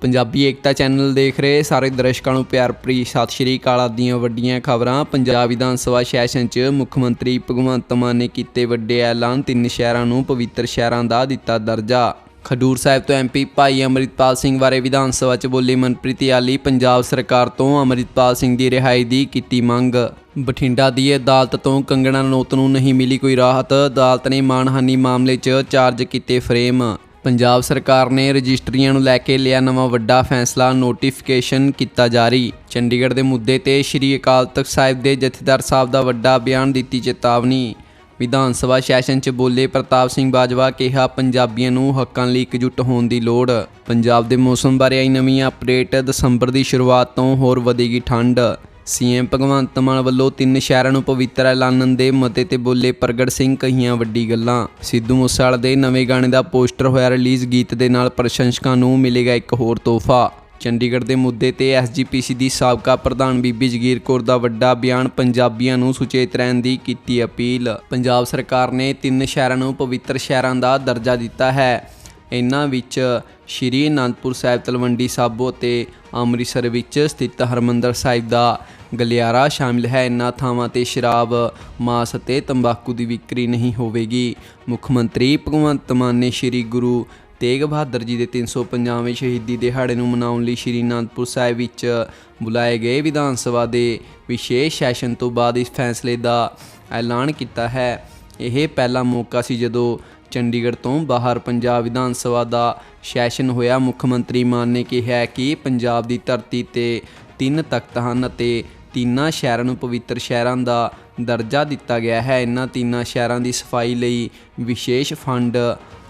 ਪੰਜਾਬੀ ਏਕਤਾ channel ਦੇਖ ਰਹੇ ਸਾਰੇ ਦਰਸ਼ਕਾਂ ਨੂੰ ਪਿਆਰ ਭਰੀ ਸਤਿ ਸ਼੍ਰੀ ਅਕਾਲ। ਦੀਆਂ ਵੱਡੀਆਂ ਖਬਰਾਂ, ਪੰਜਾਬ ਵਿਧਾਨ ਸਭਾ ਸੈਸ਼ਨ 'ਚ ਮੁੱਖ ਮੰਤਰੀ ਭਗਵੰਤ ਮਾਨ ਨੇ ਕੀਤੇ ਵੱਡੇ ਐਲਾਨ, ਤਿੰਨ ਸ਼ਹਿਰਾਂ ਨੂੰ ਪਵਿੱਤਰ ਸ਼ਹਿਰਾਂ ਦਾ ਦਿੱਤਾ ਦਰਜਾ। ਖਡੂਰ ਸਾਹਿਬ ਤੋਂ ਐਮਪੀ ਭਾਈ ਅਮਰਿਤਪਾਲ ਸਿੰਘ ਬਾਰੇ ਵਿਧਾਨ ਸਭਾ 'ਚ ਬੋਲੀ ਮਨਪ੍ਰੀਤ ਆਲੀ ਪੰਜਾਬ ਸਰਕਾਰ ਤੋਂ ਅਮਰਿਤਪਾਲ ਸਿੰਘ ਦੀ ਰਿਹਾਈ ਦੀ ਕੀਤੀ ਮੰਗ। ਬਠਿੰਡਾ ਦੀ ਅਦਾਲਤ ਤੋਂ ਕੰਗਣਾ ਰਣੌਤ ਨੂੰ ਨਹੀਂ ਮਿਲੀ ਕੋਈ ਰਾਹਤ, ਅਦਾਲਤ ਨੇ ਮਾਨਹਾਨੀ ਮਾਮਲੇ 'ਚ ਚਾਰਜ ਕੀਤੇ ਫਰੇਮ। ਪੰਜਾਬ ਸਰਕਾਰ ਨੇ ਰਜਿਸਟਰੀਆਂ ਨੂੰ ਲੈ ਕੇ ਲਿਆ ਨਵਾਂ ਵੱਡਾ ਫੈਸਲਾ ਨੋਟੀਫਿਕੇਸ਼ਨ ਕੀਤਾ ਜਾਰੀ। ਚੰਡੀਗੜ੍ਹ ਦੇ ਮੁੱਦੇ ਤੇ ਸ਼੍ਰੀ ਅਕਾਲ ਤਖਤ ਸਾਹਿਬ ਦੇ ਜਥੇਦਾਰ ਸਾਹਿਬ ਦਾ ਵੱਡਾ ਬਿਆਨ ਦਿੱਤੀ ਚੇਤਾਵਨੀ। ਵਿਧਾਨ ਸਭਾ ਸੈਸ਼ਨ 'ਚ ਬੋਲੇ ਪ੍ਰਤਾਪ ਸਿੰਘ ਬਾਜਵਾ ਕਿਹਾ, ਪੰਜਾਬੀਆਂ ਨੂੰ ਹੱਕਾਂ ਲਈ ਇਕਜੁੱਟ ਹੋਣ ਦੀ ਲੋੜ। ਪੰਜਾਬ ਦੇ ਮੌਸਮ ਬਾਰੇ ਆਈ ਨਵੀਂ ਅਪਡੇਟ, ਦਸੰਬਰ ਦੀ ਸ਼ੁਰੂਆਤ ਤੋਂ ਹੋਰ ਵਧੇਗੀ ਠੰਡ। ਸੀਐਮ ਭਗਵੰਤ ਮਾਨ ਵੱਲੋਂ ਤਿੰਨ ਸ਼ਹਿਰਾਂ ਨੂੰ ਪਵਿੱਤਰ ਐਲਾਨਣ ਦੇ ਮਤੇ ਤੇ ਬੋਲੇ ਪ੍ਰਗਟ ਸਿੰਘ ਕਹੀਆਂ ਵੱਡੀ ਗੱਲਾਂ। ਸਿੱਧੂ ਮੂਸੇਵਾਲੇ ਦੇ ਨਵੇਂ ਗਾਣੇ ਦਾ ਪੋਸਟਰ ਹੋਇਆ ਰਿਲੀਜ਼ ਗੀਤ ਦੇ ਨਾਲ ਪ੍ਰਸ਼ੰਸਕਾਂ ਨੂੰ ਮਿਲੇਗਾ ਇੱਕ ਹੋਰ ਤੋਹਫਾ। ਚੰਡੀਗੜ੍ਹ ਦੇ ਮੁੱਦੇ ਤੇ ਐਸਜੀਪੀਸੀ ਦੀ ਸਾਬਕਾ ਪ੍ਰਧਾਨ ਬੀਬੀ ਜਗੀਰ ਕੌਰ ਦਾ ਵੱਡਾ ਬਿਆਨ ਪੰਜਾਬੀਆਂ ਨੂੰ ਸੁਚੇਤ ਰਹਿਣ ਦੀ ਕੀਤੀ ਅਪੀਲ। ਪੰਜਾਬ ਸਰਕਾਰ ਨੇ ਤਿੰਨ ਸ਼ਹਿਰਾਂ ਨੂੰ ਪਵਿੱਤਰ ਸ਼ਹਿਰਾਂ ਦਾ ਦਰਜਾ ਦਿੱਤਾ ਹੈ। ਇਹਨਾਂ ਵਿੱਚ ਸ਼੍ਰੀ ਅਨੰਦਪੁਰ ਸਾਹਿਬ ਤਲਵੰਡੀ ਸਾਬੋ ਅਤੇ ਅੰਮ੍ਰਿਤਸਰ ਵਿੱਚ ਸਥਿਤ ਹਰਮੰਦਰ ਸਾਹਿਬ ਦਾ ਗਲਿਆਰਾ ਸ਼ਾਮਿਲ ਹੈ। ਇਨ੍ਹਾਂ ਥਾਵਾਂ ਤੇ ਸ਼ਰਾਬ, ਮਾਸ ਅਤੇ ਤੰਬਾਕੂ ਦੀ ਵਿਕਰੀ ਨਹੀਂ ਹੋਵੇਗੀ। ਮੁੱਖ ਮੰਤਰੀ ਭਗਵੰਤ ਮਾਨ ਨੇ ਸ਼੍ਰੀ ਗੁਰੂ ਤੇਗ ਬਹਾਦਰ ਜੀ ਦੇ 350ਵੇਂ ਸ਼ਹੀਦੀ ਦਿਹਾੜੇ ਨੂੰ ਮਨਾਉਣ ਲਈ ਸ਼੍ਰੀ ਅਨੰਦਪੁਰ ਸਾਹਿਬ ਵਿੱਚ ਬੁਲਾਏ ਗਏ। ਵਿਧਾਨ ਸਭਾ ਦੇ ਵਿਸ਼ੇਸ਼ ਸੈਸ਼ਨ ਤੋਂ ਬਾਅਦ ਇਸ ਫੈਸਲੇ ਦਾ ਐਲਾਨ ਕੀਤਾ ਹੈ। ਇਹ ਪਹਿਲਾ ਮੌਕਾ ਸੀ ਜਦੋਂ ਚੰਡੀਗੜ੍ਹ ਤੋਂ ਬਾਹਰ ਪੰਜਾਬ ਵਿਧਾਨ ਸਭਾ ਦਾ ਸੈਸ਼ਨ ਹੋਇਆ। ਮੁੱਖ ਮੰਤਰੀ ਮਾਨ ਨੇ ਕਿਹਾ ਕਿ ਪੰਜਾਬ ਦੀ ਧਰਤੀ ਤੇ ਤਿੰਨ ਤਖਤ ਹਨ ਅਤੇ ਤਿੰਨਾਂ ਸ਼ਹਿਰਾਂ ਨੂੰ ਪਵਿੱਤਰ ਸ਼ਹਿਰਾਂ ਦਾ ਦਰਜਾ ਦਿੱਤਾ ਗਿਆ ਹੈ। ਇਹਨਾਂ ਤਿੰਨਾਂ ਸ਼ਹਿਰਾਂ ਦੀ ਸਫ਼ਾਈ ਲਈ ਵਿਸ਼ੇਸ਼ ਫੰਡ